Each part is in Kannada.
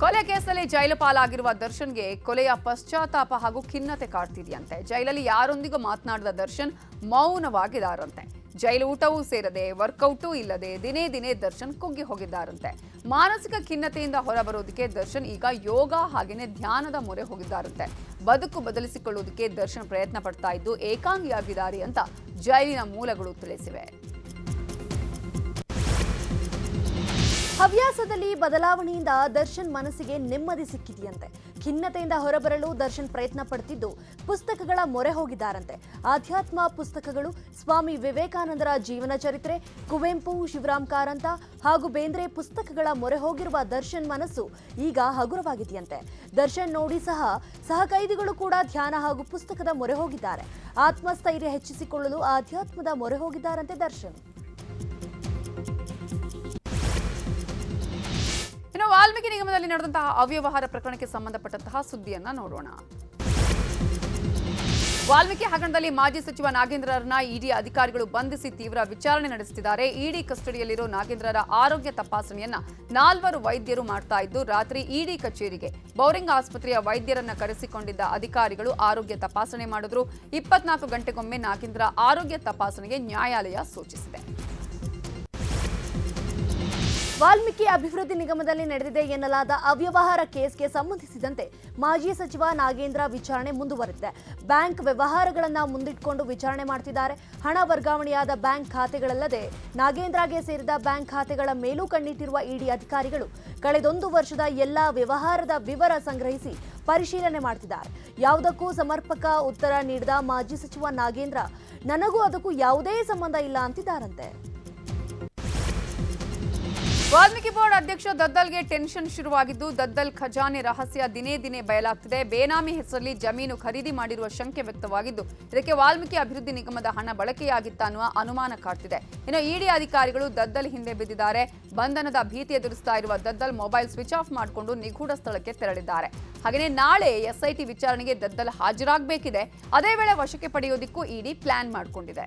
ಕೊಲೆ ಕೇಸಲ್ಲಿ ಜೈಲು ಪಾಲಾಗಿರುವ ದರ್ಶನ್ಗೆ ಕೊಲೆಯ ಪಶ್ಚಾತ್ತಾಪ ಹಾಗೂ ಖಿನ್ನತೆ ಕಾಡ್ತಿದೆಯಂತೆ. ಜೈಲಲ್ಲಿ ಯಾರೊಂದಿಗೂ ಮಾತನಾಡದ ದರ್ಶನ್ ಮೌನವಾಗಿದ್ದಾರಂತೆ. ಜೈಲು ಊಟವೂ ಸೇರದೆ ವರ್ಕೌಟೂ ಇಲ್ಲದೆ ದಿನೇ ದಿನೇ ದರ್ಶನ್ ಕುಗ್ಗಿ ಹೋಗಿದ್ದಾರಂತೆ. ಮಾನಸಿಕ ಖಿನ್ನತೆಯಿಂದ ಹೊರಬರೋದಕ್ಕೆ ದರ್ಶನ್ ಈಗ ಯೋಗ ಹಾಗೆಯೇ ಧ್ಯಾನದ ಮೊರೆ ಹೋಗಿದ್ದಾರಂತೆ. ಬದುಕು ಬದಲಿಸಿಕೊಳ್ಳುವುದಕ್ಕೆ ದರ್ಶನ್ ಪ್ರಯತ್ನ ಪಡ್ತಾ ಇದ್ದು ಏಕಾಂಗಿಯಾಗಿದ್ದಾರೆ ಅಂತ ಜೈಲಿನ ಮೂಲಗಳು ತಿಳಿಸಿವೆ. ಹವ್ಯಾಸದಲ್ಲಿ ಬದಲಾವಣೆಯಿಂದ ದರ್ಶನ್ ಮನಸ್ಸಿಗೆ ನೆಮ್ಮದಿ ಸಿಕ್ಕಿದೆಯಂತೆ. ಖಿನ್ನತೆಯಿಂದ ಹೊರಬರಲು ದರ್ಶನ್ ಪ್ರಯತ್ನ ಪಡ್ತಿದ್ದು ಪುಸ್ತಕಗಳ ಮೊರೆ ಹೋಗಿದ್ದಾರಂತೆ. ಆಧ್ಯಾತ್ಮ ಪುಸ್ತಕಗಳು ಸ್ವಾಮಿ ವಿವೇಕಾನಂದರ ಜೀವನ ಚರಿತ್ರೆ, ಕುವೆಂಪು, ಶಿವರಾಮ್ ಕಾರಂತ ಹಾಗೂ ಬೇಂದ್ರೆ ಪುಸ್ತಕಗಳ ಮೊರೆ ಹೋಗಿರುವ ದರ್ಶನ್ ಮನಸ್ಸು ಈಗ ಹಗುರವಾಗಿದೆಯಂತೆ. ದರ್ಶನ್ ನೋಡಿ ಸಹ ಸಹಕೈದಿಗಳು ಕೂಡ ಧ್ಯಾನ ಹಾಗೂ ಪುಸ್ತಕದ ಮೊರೆ ಹೋಗಿದ್ದಾರೆ. ಆತ್ಮಸ್ಥೈರ್ಯ ಹೆಚ್ಚಿಸಿಕೊಳ್ಳಲು ಆಧ್ಯಾತ್ಮದ ಮೊರೆ ಹೋಗಿದ್ದಾರಂತೆ ದರ್ಶನ್. ಇನ್ನು ವಾಲ್ಮೀಕಿ ನಿಗಮದಲ್ಲಿ ನಡೆದಂತಹ ಅವ್ಯವಹಾರ ಪ್ರಕರಣಕ್ಕೆ ಸಂಬಂಧಪಟ್ಟಂತಹ ಸುದ್ದಿಯನ್ನ ನೋಡೋಣ. ವಾಲ್ಮೀಕಿ ಹಗರಣದಲ್ಲಿ ಮಾಜಿ ಸಚಿವ ನಾಗೇಂದ್ರರನ್ನ ಇಡಿ ಅಧಿಕಾರಿಗಳು ಬಂಧಿಸಿ ತೀವ್ರ ವಿಚಾರಣೆ ನಡೆಸುತ್ತಿದ್ದಾರೆ. ಇಡಿ ಕಸ್ಟಡಿಯಲ್ಲಿರೋ ನಾಗೇಂದ್ರರ ಆರೋಗ್ಯ ತಪಾಸಣೆಯನ್ನ ನಾಲ್ವರು ವೈದ್ಯರು ಮಾಡ್ತಾ ಇದ್ದು, ರಾತ್ರಿ ಇಡಿ ಕಚೇರಿಗೆ ಬೌರಿಂಗ್ ಆಸ್ಪತ್ರೆಯ ವೈದ್ಯರನ್ನ ಕರೆಸಿಕೊಂಡಿದ್ದ ಅಧಿಕಾರಿಗಳು ಆರೋಗ್ಯ ತಪಾಸಣೆ ಮಾಡಿದ್ರು. ಇಪ್ಪತ್ನಾಲ್ಕು ಗಂಟೆಗೊಮ್ಮೆ ನಾಗೇಂದ್ರ ಆರೋಗ್ಯ ತಪಾಸಣೆಗೆ ನ್ಯಾಯಾಲಯ ಸೂಚಿಸಿದೆ. ವಾಲ್ಮೀಕಿ ಅಭಿವೃದ್ಧಿ ನಿಗಮದಲ್ಲಿ ನಡೆದಿದೆ ಎನ್ನಲಾದ ಅವ್ಯವಹಾರ ಕೇಸ್ಗೆ ಸಂಬಂಧಿಸಿದಂತೆ ಮಾಜಿ ಸಚಿವ ನಾಗೇಂದ್ರ ವಿಚಾರಣೆ ಮುಂದುವರೆದಿದೆ. ಬ್ಯಾಂಕ್ ವ್ಯವಹಾರಗಳನ್ನು ಮುಂದಿಟ್ಟುಕೊಂಡು ವಿಚಾರಣೆ ಮಾಡ್ತಿದ್ದಾರೆ. ಹಣ ವರ್ಗಾವಣೆಯಾದ ಬ್ಯಾಂಕ್ ಖಾತೆಗಳಲ್ಲದೆ ನಾಗೇಂದ್ರಗೆ ಸೇರಿದ ಬ್ಯಾಂಕ್ ಖಾತೆಗಳ ಮೇಲೂ ಕಣ್ಣಿಟ್ಟಿರುವ ಇಡಿ ಅಧಿಕಾರಿಗಳು ಕಳೆದೊಂದು ವರ್ಷದ ಎಲ್ಲಾ ವ್ಯವಹಾರದ ವಿವರ ಸಂಗ್ರಹಿಸಿ ಪರಿಶೀಲನೆ ಮಾಡ್ತಿದ್ದಾರೆ. ಯಾವುದಕ್ಕೂ ಸಮರ್ಪಕ ಉತ್ತರ ನೀಡಿದ ಮಾಜಿ ಸಚಿವ ನಾಗೇಂದ್ರ, ನನಗೂ ಅದಕ್ಕೂ ಯಾವುದೇ ಸಂಬಂಧ ಇಲ್ಲ ಅಂತಿದ್ದಾರಂತೆ. ವಾಲ್ಮೀಕಿ ಬೋರ್ಡ್ ಅಧ್ಯಕ್ಷ ದದ್ದಲ್ಗೆ ಟೆನ್ಷನ್ ಶುರುವಾಗಿದ್ದು, ದದ್ದಲ್ ಖಜಾನೆ ರಹಸ್ಯ ದಿನೇ ದಿನೇ ಬಯಲಾಗ್ತಿದೆ. ಬೇನಾಮಿ ಹೆಸರಲ್ಲಿ ಜಮೀನು ಖರೀದಿ ಮಾಡಿರುವ ಶಂಕೆ ವ್ಯಕ್ತವಾಗಿದ್ದು, ಇದಕ್ಕೆ ವಾಲ್ಮೀಕಿ ಅಭಿವೃದ್ಧಿ ನಿಗಮದ ಹಣ ಬಳಕೆಯಾಗಿತ್ತ ಅನ್ನುವ ಅನುಮಾನ ಕಾಡ್ತಿದೆ. ಇನ್ನು ಇಡಿ ಅಧಿಕಾರಿಗಳು ದದ್ದಲ್ ಹಿಂದೆ ಬಿದ್ದಿದ್ದಾರೆ. ಬಂಧನದ ಭೀತಿ ಎದುರಿಸ್ತಾ ಇರುವ ದದ್ದಲ್ ಮೊಬೈಲ್ ಸ್ವಿಚ್ ಆಫ್ ಮಾಡಿಕೊಂಡು ನಿಗೂಢ ಸ್ಥಳಕ್ಕೆ ತೆರಳಿದ್ದಾರೆ. ಹಾಗೆಯೇ ನಾಳೆ ಎಸ್ಐಟಿ ವಿಚಾರಣೆಗೆ ದದ್ದಲ್ ಹಾಜರಾಗಬೇಕಿದೆ. ಅದೇ ವೇಳೆ ವಶಕ್ಕೆ ಪಡೆಯೋದಿಕ್ಕೂ ಇಡಿ ಪ್ಲಾನ್ ಮಾಡಿಕೊಂಡಿದೆ.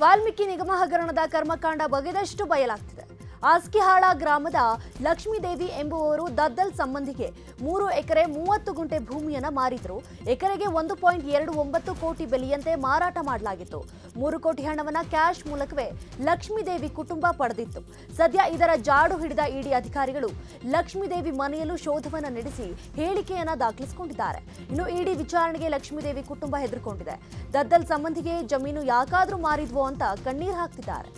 ವಾಲ್ಮೀಕಿ ನಿಗಮ ಹಗರಣದ ಕರ್ಮಕಾಂಡ ಬಗೆದಷ್ಟು ಬಯಲಾಗ್ತಿದೆ. ಆಸ್ಕಿಹಾಳ ಗ್ರಾಮದ ಲಕ್ಷ್ಮೀದೇವಿ ಎಂಬುವವರು ದದ್ದಲ್ ಸಂಬಂಧಿಗೆ ಮೂರು ಎಕರೆ ಮೂವತ್ತು ಗುಂಟೆ ಭೂಮಿಯನ್ನು ಮಾರಿದ್ರು. ಎಕರೆಗೆ ಒಂದು ಪಾಯಿಂಟ್ ಎರಡು ಒಂಬತ್ತು ಕೋಟಿ ಬೆಲೆಯಂತೆ ಮಾರಾಟ ಮಾಡಲಾಗಿತ್ತು. ಮೂರು ಕೋಟಿ ಹಣವನ್ನು ಕ್ಯಾಶ್ ಮೂಲಕವೇ ಲಕ್ಷ್ಮೀದೇವಿ ಕುಟುಂಬ ಪಡೆದಿತ್ತು. ಸದ್ಯ ಇದರ ಜಾಡು ಹಿಡಿದ ಇಡಿ ಅಧಿಕಾರಿಗಳು ಲಕ್ಷ್ಮೀದೇವಿ ಮನೆಯಲ್ಲೂ ಶೋಧವನ್ನು ನಡೆಸಿ ಹೇಳಿಕೆಯನ್ನು ದಾಖಲಿಸಿಕೊಂಡಿದ್ದಾರೆ. ಇನ್ನು ಇಡಿ ವಿಚಾರಣೆಗೆ ಲಕ್ಷ್ಮೀದೇವಿ ಕುಟುಂಬ ಹೆದರ್ಕೊಂಡಿದೆ. ದದ್ದಲ್ ಸಂಬಂಧಿಗೆ ಜಮೀನು ಯಾಕಾದರೂ ಮಾರಿದ್ವೋ ಅಂತ ಕಣ್ಣೀರು ಹಾಕ್ತಿದ್ದಾರೆ.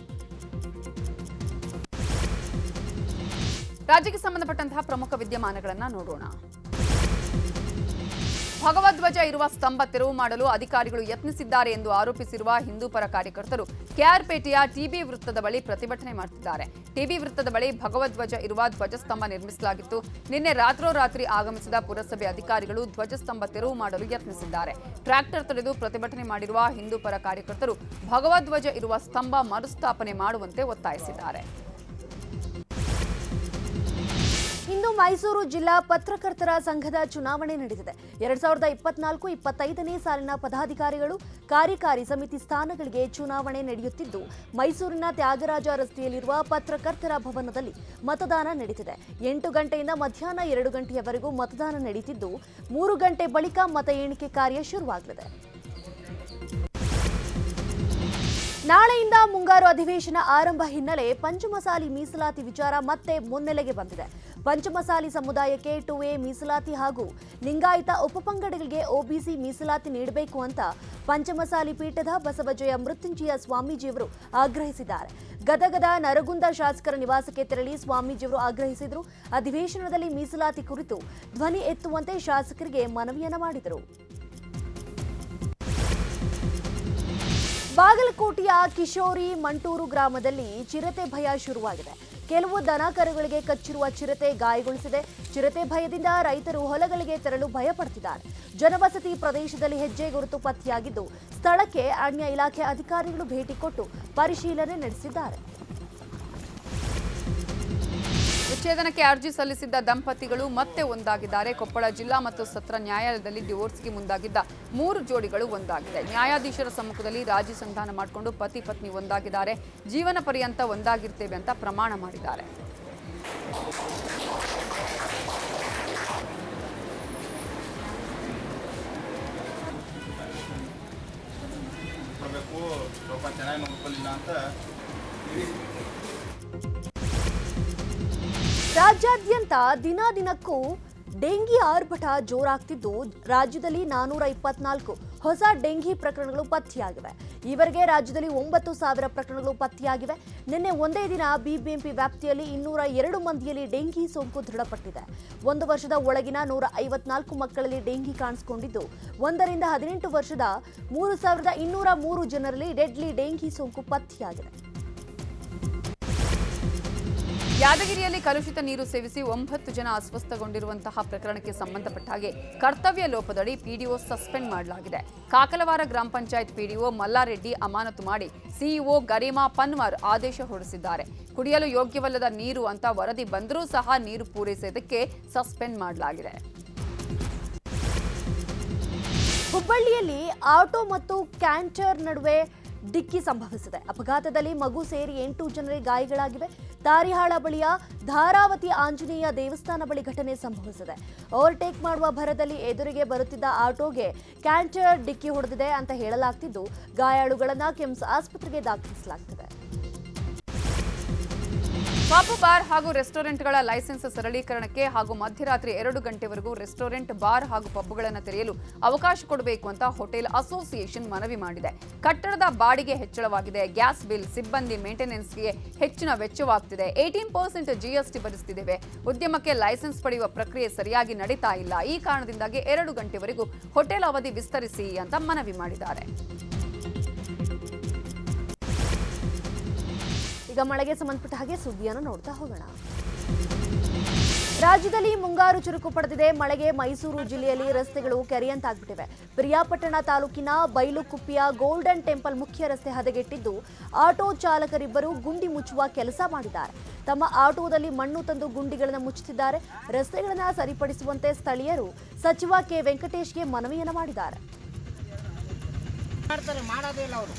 ರಾಜ್ಯಕ್ಕೆ ಸಂಬಂಧಪಟ್ಟಂತಹ ಪ್ರಮುಖ ವಿದ್ಯಮಾನಗಳನ್ನು ನೋಡೋಣ. ಭಗವಧ್ವಜ ಇರುವ ಸ್ತಂಭ ತೆರವು ಮಾಡಲು ಅಧಿಕಾರಿಗಳು ಯತ್ನಿಸಿದ್ದಾರೆ ಎಂದು ಆರೋಪಿಸಿರುವ ಹಿಂದೂ ಪರ ಕಾರ್ಯಕರ್ತರು ಕೆಆರ್ಪೇಟೆಯ ಟಿಬಿ ವೃತ್ತದ ಬಳಿ ಪ್ರತಿಭಟನೆ ಮಾಡುತ್ತಿದ್ದಾರೆ ಟಿಬಿ ವೃತ್ತದ ಬಳಿ ಭಗವಧ್ವಜ ಇರುವ ಧ್ವಜಸ್ತಂಭ ನಿರ್ಮಿಸಲಾಗಿತ್ತು. ನಿನ್ನೆ ರಾತ್ರೋರಾತ್ರಿ ಆಗಮಿಸಿದ ಪುರಸಭೆ ಅಧಿಕಾರಿಗಳು ಧ್ವಜಸ್ತಂಭ ತೆರವು ಮಾಡಲು ಯತ್ನಿಸಿದ್ದಾರೆ. ಟ್ರ್ಯಾಕ್ಟರ್ ತಡೆದು ಪ್ರತಿಭಟನೆ ಮಾಡಿರುವ ಹಿಂದೂ ಪರ ಕಾರ್ಯಕರ್ತರು ಭಗವಧ್ವಜ ಇರುವ ಸ್ತಂಭ ಮರುಸ್ಥಾಪನೆ ಮಾಡುವಂತೆ ಒತ್ತಾಯಿಸಿದ್ದಾರೆ. ಇಂದು ಮೈಸೂರು ಜಿಲ್ಲಾ ಪತ್ರಕರ್ತರ ಸಂಘದ ಚುನಾವಣೆ ನಡೆದಿದೆ. ಎರಡ್ ಸಾವಿರದ ಇಪ್ಪತ್ನಾಲ್ಕು ಇಪ್ಪತ್ತೈದನೇ ಸಾಲಿನ ಪದಾಧಿಕಾರಿಗಳು ಕಾರ್ಯಕಾರಿ ಸಮಿತಿ ಸ್ಥಾನಗಳಿಗೆ ಚುನಾವಣೆ ನಡೆಯುತ್ತಿದ್ದು, ಮೈಸೂರಿನ ತ್ಯಾಗರಾಜ ರಸ್ತೆಯಲ್ಲಿರುವ ಪತ್ರಕರ್ತರ ಭವನದಲ್ಲಿ ಮತದಾನ ನಡೆದಿದೆ ಎಂಟು ಗಂಟೆಯಿಂದ ಮಧ್ಯಾಹ್ನ ಎರಡು ಗಂಟೆಯವರೆಗೂ ಮತದಾನ ನಡೆಯುತ್ತಿದ್ದು ಮೂರು ಗಂಟೆ ಬಳಿಕ ಮತ ಎಣಿಕೆ ಕಾರ್ಯ ಶುರುವಾಗಲಿದೆ. ನಾಳೆಯಿಂದ ಮುಂಗಾರು ಅಧಿವೇಶನ ಆರಂಭ ಹಿನ್ನೆಲೆ ಪಂಚಮಸಾಲಿ ಮೀಸಲಾತಿ ವಿಚಾರ ಮತ್ತೆ ಮುನ್ನೆಲೆಗೆ ಬಂದಿದೆ. ಪಂಚಮಸಾಲಿ ಸಮುದಾಯಕ್ಕೆ ಟು ಎ ಮೀಸಲಾತಿ ಹಾಗೂ ಲಿಂಗಾಯತ ಉಪಪಂಗಡಗಳಿಗೆ ಒಬಿಸಿ ಮೀಸಲಾತಿ ನೀಡಬೇಕು ಅಂತ ಪಂಚಮಸಾಲಿ ಪೀಠದ ಬಸವಜಯ ಮೃತ್ಯುಂಜಯ ಸ್ವಾಮೀಜಿಯವರು ಆಗ್ರಹಿಸಿದ್ದಾರೆ. ಗದಗದ ನರಗುಂದ ಶಾಸಕರ ನಿವಾಸಕ್ಕೆ ತೆರಳಿ ಸ್ವಾಮೀಜಿಯವರು ಆಗ್ರಹಿಸಿದರು. ಅಧಿವೇಶನದಲ್ಲಿ ಮೀಸಲಾತಿ ಕುರಿತು ಧ್ವನಿ ಎತ್ತುವಂತೆ ಶಾಸಕರಿಗೆ ಮನವಿಯನ್ನ ಮಾಡಿದರು. ಬಾಗಲಕೋಟೆಯ ಕಿಶೋರಿ ಮಂಟೂರು ಗ್ರಾಮದಲ್ಲಿ ಚಿರತೆ ಭಯ ಶುರುವಾಗಿದೆ. ಕೆಲವು ದನ ಕರುಗಳಿಗೆ ಕಚ್ಚಿರುವ ಚಿರತೆ ಗಾಯಗೊಳಿಸಿದೆ. ಚಿರತೆ ಭಯದಿಂದ ರೈತರು ಹೊಲಗಳಿಗೆ ತೆರಳು ಭಯ ಪಡ್ತಿದ್ದಾರೆ ಜನವಸತಿ ಪ್ರದೇಶದಲ್ಲಿ ಹೆಜ್ಜೆ ಗುರುತು ಪತ್ತೆಯಾಗಿದ್ದು, ಸ್ಥಳಕ್ಕೆ ಅರಣ್ಯ ಇಲಾಖೆ ಅಧಿಕಾರಿಗಳು ಭೇಟಿ ಕೊಟ್ಟು ಪರಿಶೀಲನೆ ನಡೆಸಿದ್ದಾರೆ. ವಿಚ್ಛೇದನಕ್ಕೆ ಅರ್ಜಿ ಸಲ್ಲಿಸಿದ್ದ ದಂಪತಿಗಳು ಮತ್ತೆ ಒಂದಾಗಿದ್ದಾರೆ. ಕೊಪ್ಪಳ ಜಿಲ್ಲಾ ಮತ್ತು ಸತ್ರ ನ್ಯಾಯಾಲಯದಲ್ಲಿ ಡಿವೋರ್ಸ್ಗೆ ಮುಂದಾಗಿದ್ದ ಮೂರು ಜೋಡಿಗಳು ಒಂದಾಗಿದೆ. ನ್ಯಾಯಾಧೀಶರ ಸಮ್ಮುಖದಲ್ಲಿ ರಾಜಿ ಸಂಧಾನ ಮಾಡಿಕೊಂಡು ಪತಿ ಪತ್ನಿ ಒಂದಾಗಿದ್ದಾರೆ. ಜೀವನ ಪರ್ಯಂತ ಒಂದಾಗಿರ್ತೇವೆ ಅಂತ ಪ್ರಮಾಣ ಮಾಡಿದ್ದಾರೆ. ಅಂತ. ರಾಜ್ಯಾದ್ಯಂತ ದಿನ ದಿನಕ್ಕೂ ಡೆಂಗಿ ಆರ್ಭಟ ಜೋರಾಗ್ತಿದ್ದು. ರಾಜ್ಯದಲ್ಲಿ ನಾನೂರ ಇಪ್ಪತ್ನಾಲ್ಕು ಹೊಸ ಡೆಂಗಿ ಪ್ರಕರಣಗಳು ಪತ್ತೆಯಾಗಿವೆ. ಈವರೆಗೆ ರಾಜ್ಯದಲ್ಲಿ ಒಂಬತ್ತು ಸಾವಿರ ಪ್ರಕರಣಗಳು ಪತ್ತೆಯಾಗಿವೆ. ನಿನ್ನೆ ಒಂದೇ ದಿನ ಬಿಬಿಎಂಪಿ ವ್ಯಾಪ್ತಿಯಲ್ಲಿ ಇನ್ನೂರ ಎರಡು ಮಂದಿಯಲ್ಲಿ ಡೆಂಗಿ ಸೋಂಕು ದೃಢಪಟ್ಟಿದೆ. ಒಂದು ವರ್ಷದ ಒಳಗಿನ ನೂರ ಐವತ್ನಾಲ್ಕು ಮಕ್ಕಳಲ್ಲಿ ಡೆಂಗಿ ಕಾಣಿಸಿಕೊಂಡಿದ್ದು. ಒಂದರಿಂದ ಹದಿನೆಂಟು ವರ್ಷದ ಮೂರು ಸಾವಿರದ ಇನ್ನೂರ ಮೂರು ಜನರಲ್ಲಿ ಡೆಡ್ಲಿ ಡೆಂಗಿ ಸೋಂಕು ಪತ್ತೆಯಾಗಿದೆ. ಯಾದಗಿರಿಯಲ್ಲಿ ಕಲುಷಿತ ನೀರು ಸೇವಿಸಿ ಒಂಬತ್ತು ಜನ ಅಸ್ವಸ್ಥಗೊಂಡಿರುವಂತಹ ಪ್ರಕರಣಕ್ಕೆ ಸಂಬಂಧಪಟ್ಟ ಹಾಗೆ ಕರ್ತವ್ಯ ಲೋಪದಡಿ ಪಿಡಿಒ ಸಸ್ಪೆಂಡ್ ಮಾಡಲಾಗಿದೆ. ಕಾಕಲವಾರ ಗ್ರಾಮ ಪಂಚಾಯತ್ ಪಿಡಿಒ ಮಲ್ಲಾರೆಡ್ಡಿ ಅಮಾನತು ಮಾಡಿ ಸಿಇಒ ಗರಿಮಾ ಪನ್ವರ್ ಆದೇಶ ಹೊರಡಿಸಿದ್ದಾರೆ. ಕುಡಿಯಲು ಯೋಗ್ಯವಲ್ಲದ ನೀರು ಅಂತ ವರದಿ ಬಂದರೂ ಸಹ ನೀರು ಪೂರೈಸೋದಕ್ಕೆ ಸಸ್ಪೆಂಡ್ ಮಾಡಲಾಗಿದೆ. ಹುಬ್ಬಳ್ಳಿಯಲ್ಲಿ ಆಟೋ ಮತ್ತು ಕ್ಯಾಂಟರ್ ನಡುವೆ ಡಿಕ್ಕಿ ಸಂಭವಿಸಿದೆ. ಅಪಘಾತದಲ್ಲಿ ಮಗು ಸೇರಿ ಎಂಟು ಜನರಿಗೆ ಗಾಯಗಳಾಗಿವೆ. ತಾರಿಹಾಳ ಬಳಿಯ ಧಾರಾವತಿ ಆಂಜನೇಯ ದೇವಸ್ಥಾನ ಬಳಿ ಘಟನೆ ಸಂಭವಿಸಿದೆ. ಓವರ್ಟೇಕ್ ಮಾಡುವ ಭರದಲ್ಲಿ ಎದುರಿಗೆ ಬರುತ್ತಿದ್ದ ಆಟೋಗೆ ಕ್ಯಾಂಟರ್ ಡಿಕ್ಕಿ ಹೊಡೆದಿದೆ ಅಂತ ಹೇಳಲಾಗ್ತಿದ್ದು, ಗಾಯಾಳುಗಳನ್ನು ಕಿಮ್ಸ್ ಆಸ್ಪತ್ರೆಗೆ ದಾಖಲಿಸಲಾಗ್ತಿದೆ. ಪಬ್ ಬಾರ್ ಹಾಗೂ ರೆಸ್ಟೋರೆಂಟ್ಗಳ ಲೈಸೆನ್ಸ್ ಸರಳೀಕರಣಕ್ಕೆ ಹಾಗೂ ಮಧ್ಯರಾತ್ರಿ ಎರಡು ಗಂಟೆವರೆಗೂ ರೆಸ್ಟೋರೆಂಟ್, ಬಾರ್ ಹಾಗೂ ಪಬ್ಗಳನ್ನು ತೆರೆಯಲು ಅವಕಾಶ ಕೊಡಬೇಕು ಅಂತ ಹೋಟೆಲ್ ಅಸೋಸಿಯೇಷನ್ ಮನವಿ ಮಾಡಿದೆ. ಕಟ್ಟಡದ ಬಾಡಿಗೆ ಹೆಚ್ಚಳವಾಗಿದೆ. ಗ್ಯಾಸ್ ಬಿಲ್, ಸಿಬ್ಬಂದಿ ಮೇಂಟೆನೆನ್ಸ್ಗೆ ಹೆಚ್ಚಿನ ವೆಚ್ಚವಾಗ್ತಿದೆ. ಏಯ್ಟೀನ್ ಪರ್ಸೆಂಟ್ ಜಿಎಸ್ಟಿ ಭರಿಸುತ್ತಿದ್ದೇವೆ ಉದ್ಯಮಕ್ಕೆ ಲೈಸೆನ್ಸ್ ಪಡೆಯುವ ಪ್ರಕ್ರಿಯೆ ಸರಿಯಾಗಿ ನಡೀತಾ ಇಲ್ಲ. ಈ ಕಾರಣದಿಂದಾಗಿ ಎರಡು ಗಂಟೆವರೆಗೂ ಹೋಟೆಲ್ ಅವಧಿ ವಿಸ್ತರಿಸಿ ಅಂತ ಮನವಿ ಮಾಡಿದ್ದಾರೆ. ಈಗ ಮಳೆಗೆ ಸಂಬಂಧಪಟ್ಟ ಹಾಗೆ ಸುದ್ದಿಯನ್ನು ನೋಡ್ತಾ ಹೋಗೋಣ. ರಾಜ್ಯದಲ್ಲಿ ಮುಂಗಾರು ಚುರುಕು ಪಡೆದಿದೆ. ಮಳೆಗೆ ಮೈಸೂರು ಜಿಲ್ಲೆಯಲ್ಲಿ ರಸ್ತೆಗಳು ಕೆರೆಯಂತಾಗ್ಬಿಟ್ಟಿವೆ. ಪ್ರಿಯಾಪಟ್ಟಣ ತಾಲೂಕಿನ ಬೈಲುಕುಪ್ಪಿಯ ಗೋಲ್ಡನ್ ಟೆಂಪಲ್ ಮುಖ್ಯ ರಸ್ತೆ ಹದಗೆಟ್ಟಿದ್ದು, ಆಟೋ ಚಾಲಕರಿಬ್ಬರು ಗುಂಡಿ ಮುಚ್ಚುವ ಕೆಲಸ ಮಾಡಿದ್ದಾರೆ. ತಮ್ಮ ಆಟೋದಲ್ಲಿ ಮಣ್ಣು ತಂದು ಗುಂಡಿಗಳನ್ನು ಮುಚ್ಚುತ್ತಿದ್ದಾರೆ ರಸ್ತೆಗಳನ್ನು ಸರಿಪಡಿಸುವಂತೆ ಸ್ಥಳೀಯರು ಸಚಿವ ಕೆ. ವೆಂಕಟೇಶ್ಗೆ ಮನವಿಯನ್ನು ಮಾಡಿದ್ದಾರೆ. ಅವರು.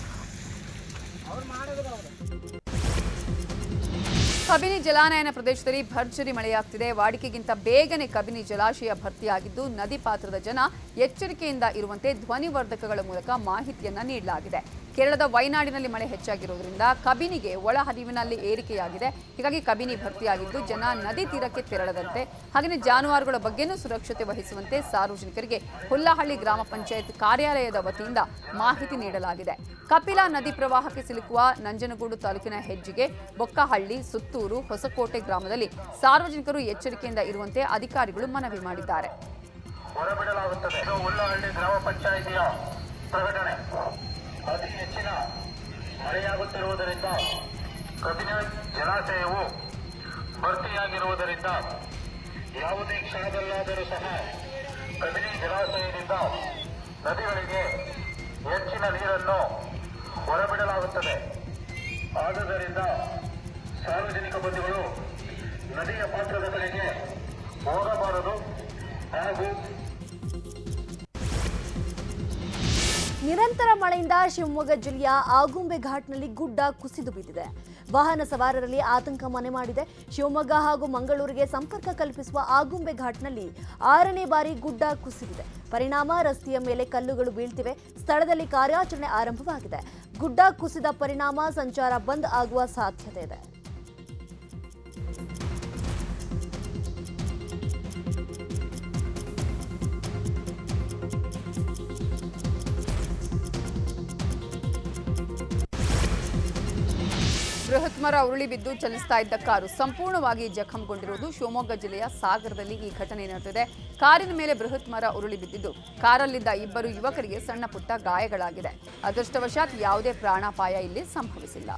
ಕಬಿನಿ ಜಲಾನಯನ ಪ್ರದೇಶದಲ್ಲಿ ಭರ್ಜರಿ ಮಳೆಯಾಗ್ತಿದೆ. ವಾಡಿಕೆಗಿಂತ ಬೇಗನೆ ಕಬಿನಿ ಜಲಾಶಯ ಭರ್ತಿಯಾಗಿದ್ದು, ನದಿ ಪಾತ್ರದ ಜನ ಎಚ್ಚರಿಕೆಯಿಂದ ಇರುವಂತೆ ಧ್ವನಿವರ್ಧಕಗಳ ಮೂಲಕ ಮಾಹಿತಿಯನ್ನ ನೀಡಲಾಗಿದೆ. ಕೇರಳದ ವೈನಾಡಿನಲ್ಲಿ ಮಳೆ ಹೆಚ್ಚಾಗಿರುವುದರಿಂದ ಕಬಿನಿಗೆ ಒಳಹರಿವಿನಲ್ಲಿ ಏರಿಕೆಯಾಗಿದೆ. ಹೀಗಾಗಿ ಕಬಿನಿ ಭರ್ತಿಯಾಗಿದ್ದು ಜನ ನದಿ ತೀರಕ್ಕೆ ತೆರಳದಂತೆ. ಹಾಗೆಯೇ ಜಾನುವಾರುಗಳ ಬಗ್ಗೆನೂ ಸುರಕ್ಷತೆ ವಹಿಸುವಂತೆ ಸಾರ್ವಜನಿಕರಿಗೆ ಹುಲ್ಲಹಳ್ಳಿ ಗ್ರಾಮ ಪಂಚಾಯತ್ ಕಾರ್ಯಾಲಯದ ವತಿಯಿಂದ ಮಾಹಿತಿ ನೀಡಲಾಗಿದೆ. ಕಪಿಲಾ ನದಿ ಪ್ರವಾಹಕ್ಕೆ ಸಿಲುಕುವ ನಂಜನಗೂಡು ತಾಲೂಕಿನ ಹೆಜ್ಜೆಗೆ ಬೊಕ್ಕಹಳ್ಳಿ, ಸುತ್ತೂರು, ಹೊಸಕೋಟೆ ಗ್ರಾಮದಲ್ಲಿ ಸಾರ್ವಜನಿಕರು ಎಚ್ಚರಿಕೆಯಿಂದ ಇರುವಂತೆ ಅಧಿಕಾರಿಗಳು ಮನವಿ ಮಾಡಿದ್ದಾರೆ. ಹೊರಬಿಡಲಾಗುತ್ತದೆ ಇದು ಉಳ್ಳಹಳ್ಳಿ ಗ್ರಾಮ ಪಂಚಾಯಿತಿಯ ಪ್ರಕಟಣೆ ಅತಿ ಹೆಚ್ಚಿನ ಮಳೆಯಾಗುತ್ತಿರುವುದರಿಂದ ಕಬಿನ ಜಲಾಶಯವು ಭರ್ತಿಯಾಗಿರುವುದರಿಂದ ಯಾವುದೇ ಕ್ಷಣದಲ್ಲಾದರೂ ಸಹ ಕಬಿನಿ ಜಲಾಶಯದಿಂದ ನದಿಗಳಿಗೆ ಹೆಚ್ಚಿನ ನೀರನ್ನು ಹೊರಬಿಡಲಾಗುತ್ತದೆ. ಆದುದರಿಂದ ಸಾರ್ವಜನಿಕ ಬಂಧುಗಳು ನದಿಯ ಪಾತ್ರದ ಕಡೆಗೆ ಹೋಗಬಾರದು ಹಾಗೂ ನಿರಂತರ ಮಳೆಯಿಂದ ಶಿವಮೊಗ್ಗ ಜಿಲ್ಲೆಯ ಆಗುಂಬೆ ಘಾಟ್ನಲ್ಲಿ ಗುಡ್ಡ ಕುಸಿದು ಬಿದ್ದಿದೆ ವಾಹನ ಸವಾರರಲ್ಲಿ ಆತಂಕ ಮನೆ ಮಾಡಿದೆ. ಶಿವಮೊಗ್ಗ ಹಾಗೂ ಮಂಗಳೂರಿಗೆ ಸಂಪರ್ಕ ಕಲ್ಪಿಸುವ ಆಗುಂಬೆ ಘಾಟ್ನಲ್ಲಿ ಆರನೇ ಬಾರಿ ಗುಡ್ಡ ಕುಸಿದಿದೆ. ಪರಿಣಾಮ, ರಸ್ತೆಯ ಮೇಲೆ ಕಲ್ಲುಗಳು ಬೀಳ್ತಿವೆ. ಸ್ಥಳದಲ್ಲಿ ಕಾರ್ಯಾಚರಣೆ ಆರಂಭವಾಗಿದೆ. ಗುಡ್ಡ ಕುಸಿದ ಪರಿಣಾಮ, ಸಂಚಾರ ಬಂದ್ ಆಗುವ ಸಾಧ್ಯತೆ ಇದೆ. ಬೃಹತ್ ಮರ ಉರುಳಿ ಬಿದ್ದು ಚಲಿಸ್ತಾ ಇದ್ದ ಕಾರು ಸಂಪೂರ್ಣವಾಗಿ ಜಖಂಗೊಂಡಿರುವುದು ಶಿವಮೊಗ್ಗ ಜಿಲ್ಲೆಯ ಸಾಗರದಲ್ಲಿ ಈ ಘಟನೆ ನಡೆದಿದೆ. ಕಾರಿನ ಮೇಲೆ ಬೃಹತ್ ಮರ ಉರುಳಿ ಬಿದ್ದಿದ್ದು, ಕಾರಲ್ಲಿದ್ದ ಇಬ್ಬರು ಯುವಕರಿಗೆ ಸಣ್ಣ ಪುಟ್ಟ ಗಾಯಗಳಾಗಿದೆ. ಅದೃಷ್ಟವಶಾತ್ ಯಾವುದೇ ಪ್ರಾಣಾಪಾಯ ಇಲ್ಲಿ ಸಂಭವಿಸಿಲ್ಲ.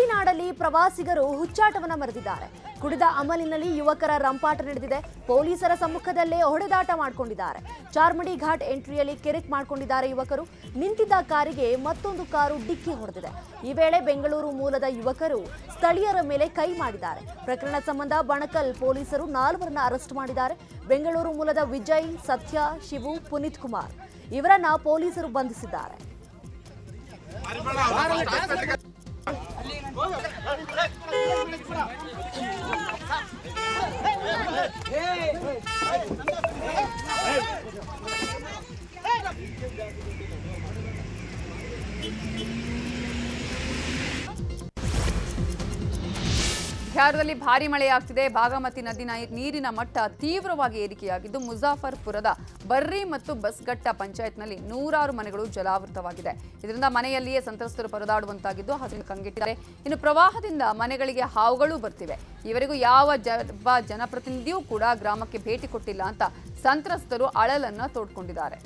ಕಾಫಿ ನಾಡಲ್ಲಿ ಪ್ರವಾಸಿಗರು ಹುಚ್ಚಾಟವನ್ನು ಮರೆದಿದ್ದಾರೆ ಕುಡಿದ ಅಮಲಿನಲ್ಲಿ ಯುವಕರ ರಂಪಾಟ ನಡೆದಿದೆ. ಪೊಲೀಸರ ಸಮ್ಮುಖದಲ್ಲೇ ಹೊಡೆದಾಟ ಮಾಡಿಕೊಂಡಿದ್ದಾರೆ. ಚಾರ್ಮಡಿ ಘಾಟ್ ಎಂಟ್ರಿಯಲ್ಲಿ ಕೆರೆಕ್ ಮಾಡಿಕೊಂಡಿದ್ದಾರೆ ಯುವಕರು. ನಿಂತಿದ್ದ ಕಾರಿಗೆ ಮತ್ತೊಂದು ಕಾರು ಡಿಕ್ಕಿ ಹೊಡೆದಿದೆ. ಈ ವೇಳೆ ಬೆಂಗಳೂರು ಮೂಲದ ಯುವಕರು ಸ್ಥಳೀಯರ ಮೇಲೆ ಕೈ ಮಾಡಿದ್ದಾರೆ. ಪ್ರಕರಣ ಸಂಬಂಧ ಬಣಕಲ್ ಪೊಲೀಸರು ನಾಲ್ವರನ್ನ ಅರೆಸ್ಟ್ ಮಾಡಿದ್ದಾರೆ. ಬೆಂಗಳೂರು ಮೂಲದ ವಿಜಯ್, ಸತ್ಯ, ಶಿವು, ಪುನೀತ್ ಕುಮಾರ್. ಇವರನ್ನ ಪೊಲೀಸರು ಬಂಧಿಸಿದ್ದಾರೆ. Hey! ಬಿಹಾರದಲ್ಲಿ ಭಾರಿ ಮಳೆಯಾಗ್ತಿದೆ. ಭಾಗಮತಿ ನದಿ ನೀರಿನ ಮಟ್ಟ ತೀವ್ರವಾಗಿ ಏರಿಕೆಯಾಗಿದ್ದು ಮುಜಾಫರ್ಪುರದ ಬರ್ರಿ ಮತ್ತು ಬಸ್ಗಟ್ಟ ಪಂಚಾಯತ್ನಲ್ಲಿ ನೂರಾರು ಮನೆಗಳು ಜಲಾವೃತವಾಗಿದೆ. ಇದರಿಂದ ಮನೆಯಲ್ಲಿಯೇ ಸಂತ್ರಸ್ತರು ಪರದಾಡುವಂತಾಗಿದ್ದು ಹಸಿರು ಕಂಗೆಟ್ಟಿದೆ ಇನ್ನು ಪ್ರವಾಹದಿಂದ ಮನೆಗಳಿಗೆ ಹಾವುಗಳು ಬರ್ತಿವೆ. ಇವರಿಗೂ ಯಾವ ಜಬ್ಬ ಜನಪ್ರತಿನಿಧಿಯೂ ಕೂಡ ಗ್ರಾಮಕ್ಕೆ ಭೇಟಿ ಕೊಟ್ಟಿಲ್ಲ ಅಂತ ಸಂತ್ರಸ್ತರು ಅಳಲನ್ನ ತೋಡ್ಕೊಂಡಿದ್ದಾರೆ.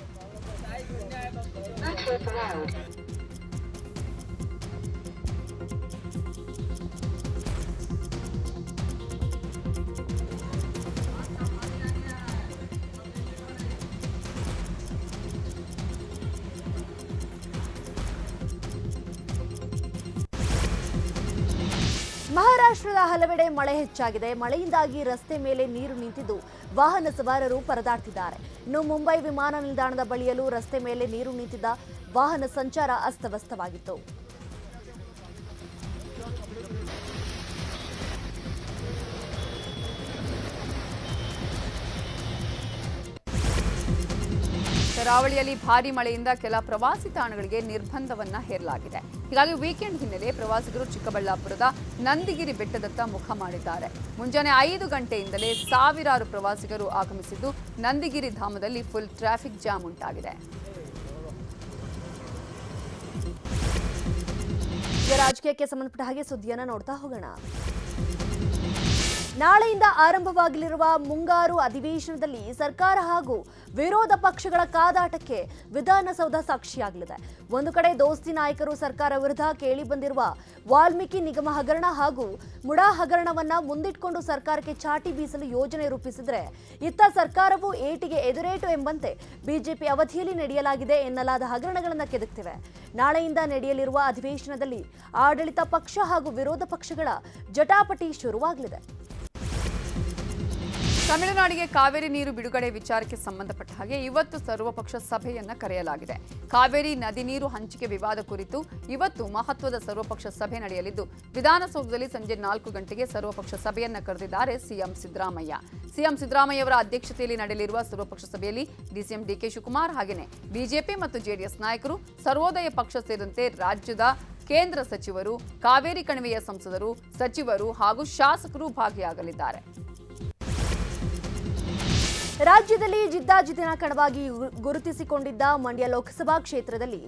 ಹಲವೆಡೆ ಮಳೆ ಹೆಚ್ಚಾಗಿದೆ. ಮಳೆಯಿಂದಾಗಿ ರಸ್ತೆ ಮೇಲೆ ನೀರು ನಿಂತಿದ್ದು ವಾಹನ ಸವಾರರು ಪರದಾಡ್ತಿದ್ದಾರೆ. ಇನ್ನು ಮುಂಬೈ ವಿಮಾನ ನಿಲ್ದಾಣದ ಬಳಿಯಲ್ಲೂ ರಸ್ತೆ ಮೇಲೆ ನೀರು ನಿಂತಿದ್ದ ವಾಹನ ಸಂಚಾರ ಅಸ್ತವ್ಯಸ್ತವಾಗಿತ್ತು. ಕರಾವಳಿಯಲ್ಲಿ ಭಾರಿ ಮಳೆಯಿಂದ ಕೆಲ ಪ್ರವಾಸಿ ತಾಣಗಳಿಗೆ ನಿರ್ಬಂಧವನ್ನ ಹೇರಲಾಗಿದೆ. ಹೀಗಾಗಿ ವೀಕೆಂಡ್ ಹಿನ್ನೆಲೆ ಪ್ರವಾಸಿಗರು ಚಿಕ್ಕಬಳ್ಳಾಪುರದ ನಂದಿಗಿರಿ ಬೆಟ್ಟದತ್ತ ಮುಖ ಮಾಡಿದ್ದಾರೆ. ಮುಂಜಾನೆ ಐದು ಗಂಟೆಯಿಂದಲೇ ಸಾವಿರಾರು ಪ್ರವಾಸಿಗರು ಆಗಮಿಸಿದ್ದು ನಂದಿಗಿರಿ ಧಾಮದಲ್ಲಿ ಫುಲ್ ಟ್ರಾಫಿಕ್ ಜಾಮ್ ಉಂಟಾಗಿದೆ. ರಾಜಕೀಯಕ್ಕೆ ಸಂಬಂಧಪಟ್ಟ ಹಾಗೆ ಸುದ್ದಿಯನ್ನ ನೋಡ್ತಾ ಹೋಗೋಣ. ನಾಳೆಯಿಂದ ಆರಂಭವಾಗಲಿರುವ ಮುಂಗಾರು ಅಧಿವೇಶನದಲ್ಲಿ ಸರ್ಕಾರ ಹಾಗೂ ವಿರೋಧ ಪಕ್ಷಗಳ ಕಾದಾಟಕ್ಕೆ ವಿಧಾನಸೌಧ ಸಾಕ್ಷಿಯಾಗಲಿದೆ. ಒಂದು ಕಡೆ ದೋಸ್ತಿ ನಾಯಕರು ಸರ್ಕಾರ ವಿರುದ್ಧ ಕೇಳಿ ಬಂದಿರುವ ವಾಲ್ಮೀಕಿ ನಿಗಮ ಹಗರಣ ಹಾಗೂ ಮುಡಾ ಹಗರಣವನ್ನ ಮುಂದಿಟ್ಕೊಂಡು ಸರ್ಕಾರಕ್ಕೆ ಚಾಟಿ ಬೀಸಲು ಯೋಜನೆ ರೂಪಿಸಿದ್ರೆ ಇತ್ತ ಸರ್ಕಾರವು ಏಟಿಗೆ ಎದುರೇಟು ಎಂಬಂತೆ ಬಿಜೆಪಿ ಅವಧಿಯಲ್ಲಿ ನಡೆಯಲಾಗಿದೆ ಎನ್ನಲಾದ ಹಗರಣಗಳನ್ನು ಕೆದಕ್ತಿವೆ. ನಾಳೆಯಿಂದ ನಡೆಯಲಿರುವ ಅಧಿವೇಶನದಲ್ಲಿ ಆಡಳಿತ ಪಕ್ಷ ಹಾಗೂ ವಿರೋಧ ಪಕ್ಷಗಳ ಜಟಾಪಟಿ ಶುರುವಾಗಲಿದೆ. ತಮಿಳುನಾಡಿಗೆ ಕಾವೇರಿ ನೀರು ಬಿಡುಗಡೆ ವಿಚಾರಕ್ಕೆ ಸಂಬಂಧಪಟ್ಟ ಹಾಗೆ ಇವತ್ತು ಸರ್ವಪಕ್ಷ ಸಭೆಯನ್ನ ಕರೆಯಲಾಗಿದೆ. ಕಾವೇರಿ ನದಿ ನೀರು ಹಂಚಿಕೆ ವಿವಾದ ಕುರಿತು ಇವತ್ತು ಮಹತ್ವದ ಸರ್ವಪಕ್ಷ ಸಭೆ ನಡೆಯಲಿದ್ದು, ವಿಧಾನಸೌಧದಲ್ಲಿ ಸಂಜೆ ನಾಲ್ಕು ಗಂಟೆಗೆ ಸರ್ವಪಕ್ಷ ಸಭೆಯನ್ನ ಕರೆದಿದ್ದಾರೆ ಸಿಎಂ ಸಿದ್ದರಾಮಯ್ಯ. ಸಿಎಂ ಸಿದ್ದರಾಮಯ್ಯ ಅವರ ಅಧ್ಯಕ್ಷತೆಯಲ್ಲಿ ನಡೆಯಲಿರುವ ಸರ್ವಪಕ್ಷ ಸಭೆಯಲ್ಲಿ ಡಿಸಿಎಂ ಡಿಕೆ ಶಿವಕುಮಾರ್ ಹಾಗೆಯೇ ಬಿಜೆಪಿ ಮತ್ತು ಜೆಡಿಎಸ್ ನಾಯಕರು, ಸರ್ವೋದಯ ಪಕ್ಷ ಸೇರಿದಂತೆ ರಾಜ್ಯದ ಕೇಂದ್ರ ಸಚಿವರು, ಕಾವೇರಿ ಕಣಿವೆಯ ಸಂಸದರು, ಸಚಿವರು ಹಾಗೂ ಶಾಸಕರು ಭಾಗಿಯಾಗಲಿದ್ದಾರೆ. ರಾಜ್ಯದಲ್ಲಿ ಜಿದ್ದಾಜಿದ್ದಿನ ಕಣವಾಗಿ ಗುರುತಿಸಿಕೊಂಡಿದ್ದ ಮಂಡ್ಯ ಲೋಕಸಭಾ ಕ್ಷೇತ್ರದಲ್ಲಿ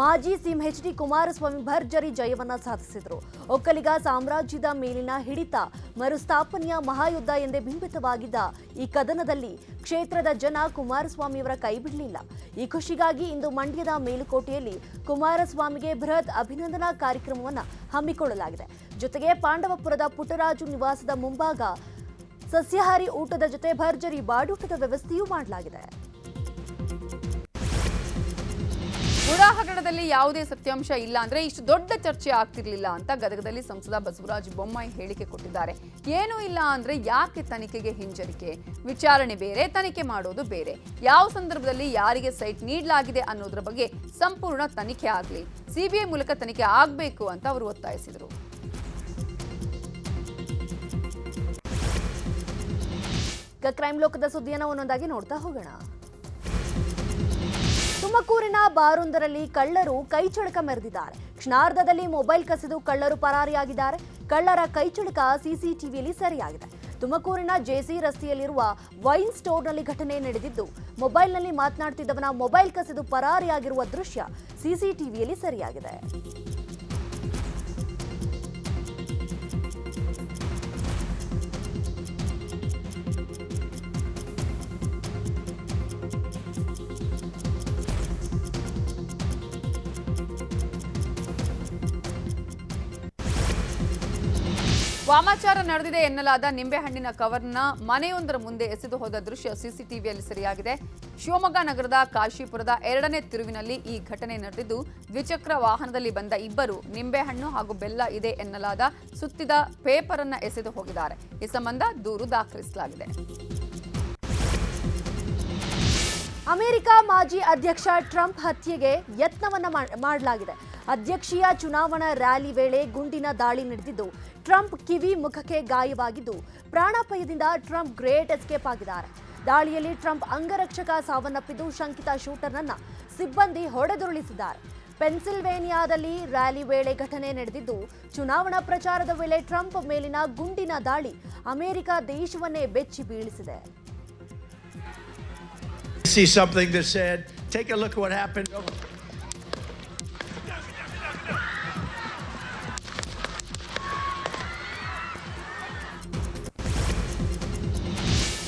ಮಾಜಿ ಸಿಎಂ ಎಚ್ ಡಿ ಕುಮಾರಸ್ವಾಮಿ ಭರ್ಜರಿ ಜಯವನ್ನ ಸಾಧಿಸಿದರು. ಒಕ್ಕಲಿಗ ಸಾಮ್ರಾಜ್ಯದ ಮೇಲಿನ ಹಿಡಿತ, ಮರುಸ್ಥಾಪನೆಯ ಮಹಾಯುದ್ಧ ಎಂದೇ ಬಿಂಬಿತವಾಗಿದ್ದ ಈ ಕದನದಲ್ಲಿ ಕ್ಷೇತ್ರದ ಜನ ಕುಮಾರಸ್ವಾಮಿಯವರ ಕೈ ಬಿಡಲಿಲ್ಲ. ಈ ಖುಷಿಗಾಗಿ ಇಂದು ಮಂಡ್ಯದ ಮೇಲುಕೋಟೆಯಲ್ಲಿ ಕುಮಾರಸ್ವಾಮಿಗೆ ಬೃಹತ್ ಅಭಿನಂದನಾ ಕಾರ್ಯಕ್ರಮವನ್ನು ಹಮ್ಮಿಕೊಳ್ಳಲಾಗಿದೆ. ಜೊತೆಗೆ ಪಾಂಡವಪುರದ ಪುಟ್ಟರಾಜು ನಿವಾಸದ ಮುಂಭಾಗ ಸಸ್ಯಾಹಾರಿ ಊಟದ ಜೊತೆ ಭರ್ಜರಿ ಬಾಡೂಟದ ವ್ಯವಸ್ಥೆಯೂ ಮಾಡಲಾಗಿದೆ. ಉದಾಹರಣದಲ್ಲಿ ಯಾವುದೇ ಸತ್ಯಾಂಶ ಇಲ್ಲ ಅಂದ್ರೆ ಇಷ್ಟು ದೊಡ್ಡ ಚರ್ಚೆ ಆಗ್ತಿರ್ಲಿಲ್ಲ ಅಂತ ಗದಗದಲ್ಲಿ ಸಂಸದ ಬಸವರಾಜ ಬೊಮ್ಮಾಯಿ ಹೇಳಿಕೆ ಕೊಟ್ಟಿದ್ದಾರೆ. ಏನೂ ಇಲ್ಲ ಅಂದ್ರೆ ಯಾಕೆ ತನಿಖೆಗೆ ಹಿಂಜರಿಕೆ? ವಿಚಾರಣೆ ಬೇರೆ, ತನಿಖೆ ಮಾಡೋದು ಬೇರೆ. ಯಾವ ಸಂದರ್ಭದಲ್ಲಿ ಯಾರಿಗೆ ಸೈಟ್ ನೀಡಲಾಗಿದೆ ಅನ್ನೋದ್ರ ಬಗ್ಗೆ ಸಂಪೂರ್ಣ ತನಿಖೆ ಆಗಲಿ. ಸಿಬಿಐ ಮೂಲಕ ತನಿಖೆ ಆಗಬೇಕು ಅಂತ ಅವರು ಒತ್ತಾಯಿಸಿದರು. ಈಗ ಕ್ರೈಮ್ ಲೋಕದ ಸುದ್ದಿಯನ್ನು ಒಂದೊಂದಾಗಿ ನೋಡ್ತಾ ಹೋಗೋಣ. ತುಮಕೂರಿನ ಬಾರೊಂದರಲ್ಲಿ ಕಳ್ಳರು ಕೈಚಳಕ ಮೆರೆದಿದ್ದಾರೆ. ಕ್ಷಣಾರ್ಧದಲ್ಲಿ ಮೊಬೈಲ್ ಕಸಿದು ಕಳ್ಳರು ಪರಾರಿಯಾಗಿದ್ದಾರೆ. ಕಳ್ಳರ ಕೈಚಳಕ ಸಿಸಿಟಿವಿಯಲ್ಲಿ ಸರಿಯಾಗಿದೆ. ತುಮಕೂರಿನ ಜೆಸಿ ರಸ್ತೆಯಲ್ಲಿರುವ ವೈನ್ ಸ್ಟೋರ್ನಲ್ಲಿ ಘಟನೆ ನಡೆದಿದ್ದು, ಮೊಬೈಲ್ನಲ್ಲಿ ಮಾತನಾಡ್ತಿದ್ದವನ ಮೊಬೈಲ್ ಕಸಿದು ಪರಾರಿಯಾಗಿರುವ ದೃಶ್ಯ ಸಿಸಿಟಿವಿಯಲ್ಲಿ ಸೆರೆಯಾಗಿದೆ. ವಾಮಾಚಾರ ನಡೆದಿದೆ ಎನ್ನಲಾದ ನಿಂಬೆಹಣ್ಣಿನ ಕವರ್ನ ಮನೆಯೊಂದರ ಮುಂದೆ ಎಸೆದು ಹೋದ ದೃಶ್ಯ ಸಿಸಿಟಿವಿಯಲ್ಲಿ ಸರಿಯಾಗಿದೆ. ಶಿವಮೊಗ್ಗ ನಗರದ ಕಾಶಿಪುರದ ಎರಡನೇ ತಿರುವಿನಲ್ಲಿ ಈ ಘಟನೆ ನಡೆದಿದ್ದು, ದ್ವಿಚಕ್ರ ವಾಹನದಲ್ಲಿ ಬಂದ ಇಬ್ಬರು ನಿಂಬೆಹಣ್ಣು ಹಾಗೂ ಬೆಲ್ಲ ಇದೆ ಎನ್ನಲಾದ ಸುತ್ತಿದ ಪೇಪರ್ ಅನ್ನ ಎಸೆದು ಹೋಗಿದ್ದಾರೆ. ಈ ಸಂಬಂಧ ದೂರು ದಾಖಲಿಸಲಾಗಿದೆ. ಅಮೆರಿಕ ಮಾಜಿ ಅಧ್ಯಕ್ಷ ಟ್ರಂಪ್ ಹತ್ಯೆಗೆ ಯತ್ನವನ್ನ ಮಾಡಲಾಗಿದೆ. ಅಧ್ಯಕ್ಷೀಯ ಚುನಾವಣಾ ರ್ಯಾಲಿ ವೇಳೆ ಗುಂಡಿನ ದಾಳಿ ನಡೆದಿದ್ದು, ಟ್ರಂಪ್ ಕಿವಿ ಮುಖಕ್ಕೆ ಗಾಯವಾಗಿದ್ದು, ಪ್ರಾಣಾಪಾಯದಿಂದ ಟ್ರಂಪ್ ಗ್ರೇಟ್ ಎಸ್ಕೇಪ್ ಆಗಿದ್ದಾರೆ. ದಾಳಿಯಲ್ಲಿ ಟ್ರಂಪ್ ಅಂಗರಕ್ಷಕ ಸಾವನ್ನಪ್ಪಿದ್ದು, ಶಂಕಿತ ಶೂಟರ್ನನ್ನ ಸಿಬ್ಬಂದಿ ಹೊಡೆದುರುಳಿಸಿದ್ದಾರೆ. ಪೆನ್ಸಿಲ್ವೇನಿಯಾದಲ್ಲಿ ರ್ಯಾಲಿ ವೇಳೆ ಘಟನೆ ನಡೆದಿದ್ದು, ಚುನಾವಣಾ ಪ್ರಚಾರದ ವೇಳೆ ಟ್ರಂಪ್ ಮೇಲಿನ ಗುಂಡಿನ ದಾಳಿ ಅಮೆರಿಕ ದೇಶವನ್ನೇ ಬೆಚ್ಚಿ ಬೀಳಿಸಿದೆ.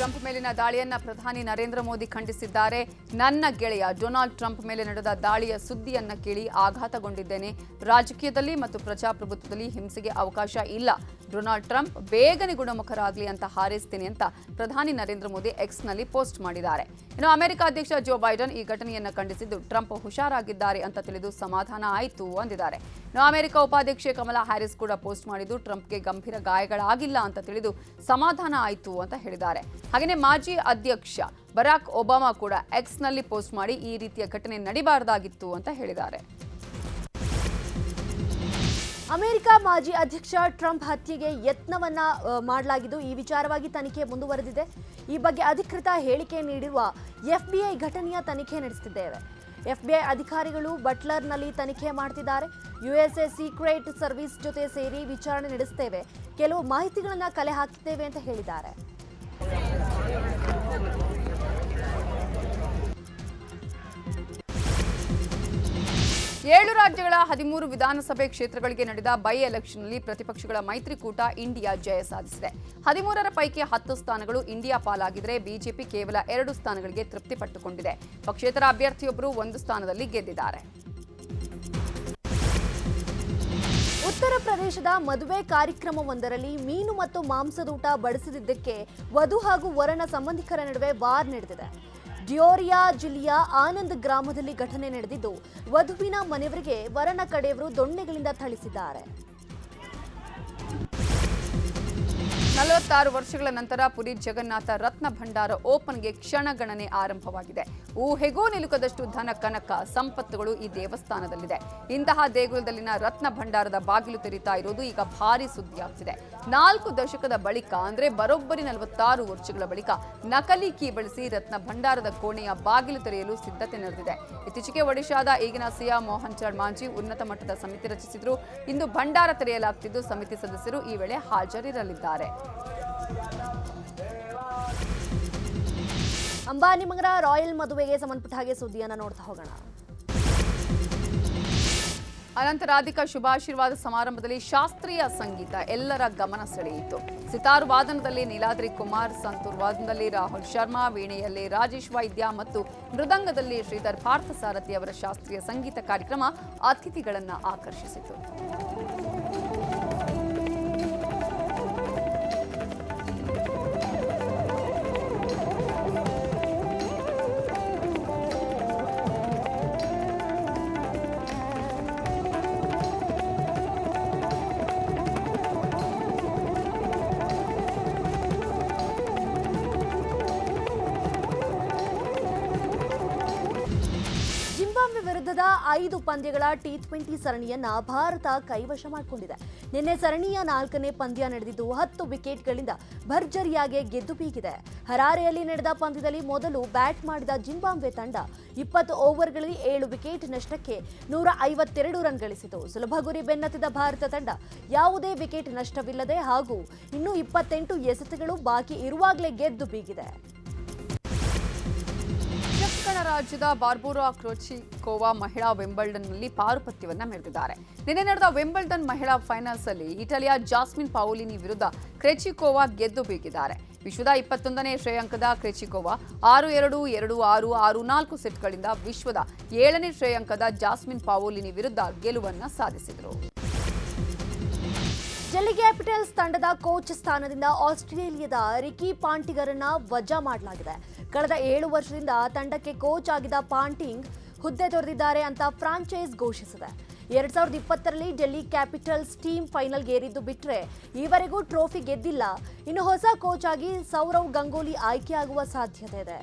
ಟ್ರಂಪ್ ಮೇಲಿನ ದಾಳಿಯನ್ನ ಪ್ರಧಾನಿ ನರೇಂದ್ರ ಮೋದಿ ಖಂಡಿಸಿದ್ದಾರೆ. ನನ್ನ ಗೆಳೆಯ ಡೊನಾಲ್ಡ್ ಟ್ರಂಪ್ ಮೇಲೆ ನಡೆದ ದಾಳಿಯ ಸುದ್ದಿಯನ್ನ ಕೇಳಿ ಆಘಾತಗೊಂಡಿದ್ದೇನೆ. ರಾಜಕೀಯದಲ್ಲಿ ಮತ್ತು ಪ್ರಜಾಪ್ರಭುತ್ವದಲ್ಲಿ ಹಿಂಸೆಗೆ ಅವಕಾಶ ಇಲ್ಲ. ಡೊನಾಲ್ಡ್ ಟ್ರಂಪ್ ಬೇಗನೆ ಗುಣಮುಖರಾಗಲಿ ಅಂತ ಹಾರೈಸ್ತೀನಿ ಅಂತ ಪ್ರಧಾನಿ ನರೇಂದ್ರ ಮೋದಿ ಎಕ್ಸ್ನಲ್ಲಿ ಪೋಸ್ಟ್ ಮಾಡಿದ್ದಾರೆ. ಇನ್ನು ಅಮೆರಿಕ ಅಧ್ಯಕ್ಷ ಜೋ ಬೈಡನ್ ಈ ಘಟನೆಯನ್ನು ಖಂಡಿಸಿದ್ದು, ಟ್ರಂಪ್ ಹುಷಾರಾಗಿದ್ದಾರೆ ಅಂತ ತಿಳಿದು ಸಮಾಧಾನ ಆಯಿತು ಅಂದಿದ್ದಾರೆ. ಇನ್ನು ಅಮೆರಿಕ ಉಪಾಧ್ಯಕ್ಷೆ ಕಮಲಾ ಹ್ಯಾರಿಸ್ ಕೂಡ ಪೋಸ್ಟ್ ಮಾಡಿದ್ದು, ಟ್ರಂಪ್ಗೆ ಗಂಭೀರ ಗಾಯಗಳಾಗಿಲ್ಲ ಅಂತ ತಿಳಿದು ಸಮಾಧಾನ ಆಯಿತು ಅಂತ ಹೇಳಿದ್ದಾರೆ. ಹಾಗೆಯೇ ಮಾಜಿ ಅಧ್ಯಕ್ಷ ಬರಾಕ್ ಒಬಾಮಾ ಕೂಡ ಎಕ್ಸ್ನಲ್ಲಿ ಪೋಸ್ಟ್ ಮಾಡಿ ಈ ರೀತಿಯ ಘಟನೆ ನಡಿಬಾರದಾಗಿತ್ತು ಅಂತ ಹೇಳಿದ್ದಾರೆ. ಅಮೆರಿಕ ಮಾಜಿ ಅಧ್ಯಕ್ಷ ಟ್ರಂಪ್ ಹತ್ಯೆಗೆ ಯತ್ನವನ್ನ ಮಾಡಲಾಗಿದ್ದು ಈ ವಿಚಾರವಾಗಿ ತನಿಖೆ ಮುಂದುವರೆದಿದೆ. ಈ ಬಗ್ಗೆ ಅಧಿಕೃತ ಹೇಳಿಕೆ ನೀಡಿರುವ ಎಫ್ಬಿಐ ಘಟನೆಯ ತನಿಖೆ ನಡೆಸುತ್ತಿದ್ದೇವೆ. ಎಫ್ಬಿಐ ಅಧಿಕಾರಿಗಳು ಬಟ್ಲರ್ನಲ್ಲಿ ತನಿಖೆ ಮಾಡ್ತಿದ್ದಾರೆ. ಯುಎಸ್ಎ ಸೀಕ್ರೆಟ್ ಸರ್ವಿಸ್ ಜೊತೆ ಸೇರಿ ವಿಚಾರಣೆ ನಡೆಸುತ್ತೇವೆ. ಕೆಲವು ಮಾಹಿತಿಗಳನ್ನು ಕಲೆ ಹಾಕಿದ್ದೇವೆ ಅಂತ ಹೇಳಿದ್ದಾರೆ. ಏಳು ರಾಜ್ಯಗಳ ಹದಿಮೂರು ವಿಧಾನಸಭೆ ಕ್ಷೇತ್ರಗಳಿಗೆ ನಡೆದ ಬೈ ಎಲೆಕ್ಷನ್ನಲ್ಲಿ ಪ್ರತಿಪಕ್ಷಗಳ ಮೈತ್ರಿಕೂಟ ಇಂಡಿಯಾ ಜಯ ಸಾಧಿಸಿದೆ. ಹದಿಮೂರರ ಪೈಕಿ ಹತ್ತು ಸ್ಥಾನಗಳು ಇಂಡಿಯಾ ಪಾಲಾಗಿದ್ರೆ ಬಿಜೆಪಿ ಕೇವಲ ಎರಡು ಸ್ಥಾನಗಳಿಗೆ ತೃಪ್ತಿಪಟ್ಟುಕೊಂಡಿದೆ. ಪಕ್ಷೇತರ ಅಭ್ಯರ್ಥಿಯೊಬ್ಬರು ಒಂದು ಸ್ಥಾನದಲ್ಲಿ ಗೆದ್ದಿದ್ದಾರೆ. ಉತ್ತರ ಪ್ರದೇಶದ ಮದುವೆ ಕಾರ್ಯಕ್ರಮವೊಂದರಲ್ಲಿ ಮೀನು ಮತ್ತು ಮಾಂಸದೂಟ ಬಡಿಸಿದ್ದಕ್ಕೆ ವಧು ಹಾಗೂ ವರನ ಸಂಬಂಧಿಕರ ನಡುವೆ ವಾರ್ ನಡೆದಿದೆ. ಡಿಯೋರಿಯಾ ಜಿಲ್ಲೆಯ ಆನಂದ್ ಗ್ರಾಮದಲ್ಲಿ ಘಟನೆ ನಡೆದಿದ್ದು, ವಧುವಿನ ಮನೆಯವರಿಗೆ ವರನ ಕಡೆಯವರು ದೊಣ್ಣೆಗಳಿಂದ ಥಳಿಸಿದ್ದಾರೆ. ನಲವತ್ತಾರು ವರ್ಷಗಳ ನಂತರ ಪುರಿ ಜಗನ್ನಾಥ ರತ್ನ ಭಂಡಾರ ಓಪನ್ಗೆ ಕ್ಷಣಗಣನೆ ಆರಂಭವಾಗಿದೆ. ಊಹೆಗೂ ನಿಲುಕದಷ್ಟು ಧನ, ಕನಕ, ಸಂಪತ್ತುಗಳು ಈ ದೇವಸ್ಥಾನದಲ್ಲಿದೆ. ಇಂತಹ ದೇಗುಲದಲ್ಲಿನ ರತ್ನ ಭಂಡಾರದ ಬಾಗಿಲು ತೆರೀತಾ ಇರೋದು ಈಗ ಭಾರಿ ಸುದ್ದಿಯಾಗ್ತಿದೆ. ನಾಲ್ಕು ದಶಕದ ಬಳಿಕ, ಅಂದ್ರೆ ಬರೋಬ್ಬರಿ ನಲವತ್ತಾರು ವರ್ಷಗಳ ಬಳಿಕ, ನಕಲಿ ಕೀ ಬಳಸಿ ರತ್ನ ಭಂಡಾರದ ಕೋಣೆಯ ಬಾಗಿಲು ತೆರೆಯಲು ಸಿದ್ಧತೆ ನಡೆದಿದೆ. ಇತ್ತೀಚೆಗೆ ಒಡಿಶಾದ ಈಗಿನ ಸಿಎಂ ಮೋಹನ್ ಚರಣ್ ಮಾಂಜಿ ಉನ್ನತ ಮಟ್ಟದ ಸಮಿತಿ ರಚಿಸಿದ್ರು. ಇಂದು ಭಂಡಾರ ತೆರೆಯಲಾಗ್ತಿದ್ದು ಸಮಿತಿ ಸದಸ್ಯರು ಈ ವೇಳೆ ಹಾಜರಿರಲಿದ್ದಾರೆ. ಅಂಬಾನಿ ಮಗರ ರಾಯಲ್ ಮದುವೆಗೆ ಸಂಬಂಧಪಟ್ಟ ಹಾಗೆ ಸುದ್ದಿಯನ್ನು ನೋಡ್ತಾ ಹೋಗೋಣ. ಅನಂತರಾಧಿಕ ಶುಭಾಶೀರ್ವಾದ ಸಮಾರಂಭದಲ್ಲಿ ಶಾಸ್ತ್ರೀಯ ಸಂಗೀತ ಎಲ್ಲರ ಗಮನ ಸೆಳೆಯಿತು. ಸಿತಾರ್ ವಾದನದಲ್ಲಿ ನೀಲಾದ್ರಿ ಕುಮಾರ್, ಸಂತೂರ್ ವಾದನದಲ್ಲಿ ರಾಹುಲ್ ಶರ್ಮಾ, ವೀಣೆಯಲ್ಲಿ ರಾಜೇಶ್ ವೈದ್ಯ ಮತ್ತು ಮೃದಂಗದಲ್ಲಿ ಶ್ರೀಧರ್ ಪಾರ್ಥಸಾರಥಿ ಅವರ ಶಾಸ್ತ್ರೀಯ ಸಂಗೀತ ಕಾರ್ಯಕ್ರಮ ಅತಿಥಿಗಳನ್ನು ಆಕರ್ಷಿಸಿತು. ಜಿಂಬಾಬ್ವೆ ವಿರುದ್ಧದ ಐದು ಪಂದ್ಯಗಳ ಟಿ ಟ್ವೆಂಟಿ ಸರಣಿಯನ್ನ ಭಾರತ ಕೈವಶ ಮಾಡಿಕೊಂಡಿದೆ. ನಿನ್ನೆ ಸರಣಿಯ ನಾಲ್ಕನೇ ಪಂದ್ಯ ನಡೆದಿದ್ದು ಹತ್ತು ವಿಕೆಟ್ಗಳಿಂದ ಭರ್ಜರಿಯಾಗಿ ಗೆದ್ದು ಬೀಗಿದೆ. ಹರಾರೆಯಲ್ಲಿ ನಡೆದ ಪಂದ್ಯದಲ್ಲಿ ಮೊದಲು ಬ್ಯಾಟ್ ಮಾಡಿದ ಜಿಂಬಾಬ್ವೆ ತಂಡ ಇಪ್ಪತ್ತು ಓವರ್ಗಳಲ್ಲಿ ಏಳು ವಿಕೆಟ್ ನಷ್ಟಕ್ಕೆ ನೂರ ಐವತ್ತೆರಡು ರನ್ ಗಳಿಸಿತು. ಸುಲಭ ಗುರಿ ಬೆನ್ನತ್ತಿದ ಭಾರತ ತಂಡ ಯಾವುದೇ ವಿಕೆಟ್ ನಷ್ಟವಿಲ್ಲದೆ ಹಾಗೂ ಇನ್ನೂ ಇಪ್ಪತ್ತೆಂಟು ಎಸೆತಗಳು ಬಾಕಿ ಇರುವಾಗಲೇ ಗೆದ್ದು ಬೀಗಿದೆ. ಚೆಕ್ ರಾಜ್ಯದ ಬಾರ್ಬೋರಾ ಕ್ರೋಚಿಕೋವಾ ಮಹಿಳಾ ವೆಂಬಲ್ಡನ್ನಲ್ಲಿ ಪಾರುಪತ್ಯವನ್ನ ಮೆರೆದಿದ್ದಾರೆ. ನಿನ್ನೆ ನಡೆದ ವೆಂಬಲ್ಡನ್ ಮಹಿಳಾ ಫೈನಲ್ಸ್ ಅಲ್ಲಿ ಇಟಲಿಯ ಜಾಸ್ಮಿನ್ ಪಾವೋಲಿನಿ ವಿರುದ್ಧ ಕ್ರೆಚಿಕೋವಾ ಗೆದ್ದು ಬೀಗಿದ್ದಾರೆ. ವಿಶ್ವದ ಇಪ್ಪತ್ತೊಂದನೇ ಶ್ರೇಯಾಂಕದ ಕ್ರೆಚಿಕೋವಾ ಆರು ಎರಡು ಎರಡು ಆರು ಆರು ನಾಲ್ಕು ಸೆಟ್ಗಳಿಂದ ವಿಶ್ವದ ಏಳನೇ ಶ್ರೇಯಾಂಕದ ಜಾಸ್ಮಿನ್ ಪಾವೋಲಿನಿ ವಿರುದ್ಧ ಗೆಲುವನ್ನ ಸಾಧಿಸಿದರು. ಡೆಲ್ಲಿ ಕ್ಯಾಪಿಟಲ್ಸ್ ತಂಡದ ಕೋಚ್ ಸ್ಥಾನದಿಂದ ಆಸ್ಟ್ರೇಲಿಯಾದ ರಿಕಿ ಪಾಂಟಿಗರನ್ನ ವಜಾ ಮಾಡಲಾಗಿದೆ. ಕಳೆದ ಏಳು ವರ್ಷದಿಂದ ತಂಡಕ್ಕೆ ಕೋಚ್ ಆಗಿದ್ದ ಪಾಂಟಿಂಗ್ ಹುದ್ದೆ ತೊರೆದಿದ್ದಾರೆ ಅಂತ ಫ್ರಾಂಚೈಸ್ ಘೋಷಿಸಿದೆ. ಎರಡ್ ಸಾವಿರದ ಇಪ್ಪತ್ತರಲ್ಲಿ ಡೆಲ್ಲಿ ಕ್ಯಾಪಿಟಲ್ಸ್ ಟೀಮ್ ಫೈನಲ್ಗೇರಿದ್ದು ಬಿಟ್ಟರೆ ಈವರೆಗೂ ಟ್ರೋಫಿ ಗೆದ್ದಿಲ್ಲ. ಇನ್ನು ಹೊಸ ಕೋಚ್ ಆಗಿ ಸೌರವ್ ಗಂಗೂಲಿ ಆಯ್ಕೆಯಾಗುವ ಸಾಧ್ಯತೆ ಇದೆ.